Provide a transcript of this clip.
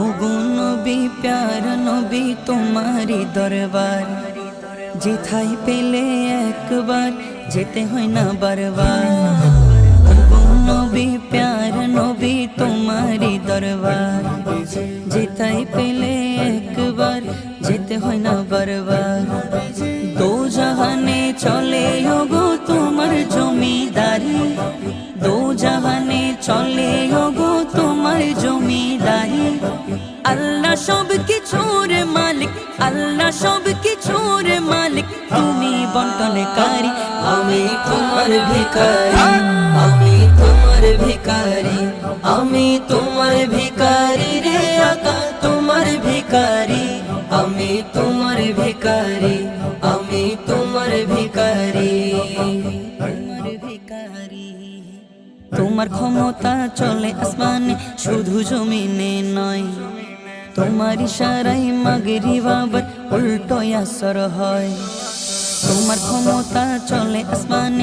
ওগো নবী, প্যার নবী তোমারি দরবার। যেথাই পেলে একবার, যেতে হয় না বারবার। ওগো নবী, প্যার নবী তোমারি দরবার। যেথাই পেলে একবার, যেতে হয় না বারবার। দো জাহানে চলে ওগো তোমার জমিদারি। দো জাহানে চলে জমিদারি আল্লাহ সব কিছুর মালিক, আল্লাহ সব কিছুর মালিক। তুমি বন্টনকারী, আমি তোমার ভিখারি। আমি তোমার ভিখারি, আমি তোমার ভিখারি রে তোমার ভিখারি। আমি তোমার ভিখারি, আমি তোমার ভিখারি। তোমার ভিখারি। তোমার ক্ষমতা চলে আসমানে, শুধু জমিনে নয়। তোমার ইশারাই মাগরি বাবার উল্টো আসর হয়। তোমার ক্ষমতা চলে আসমানে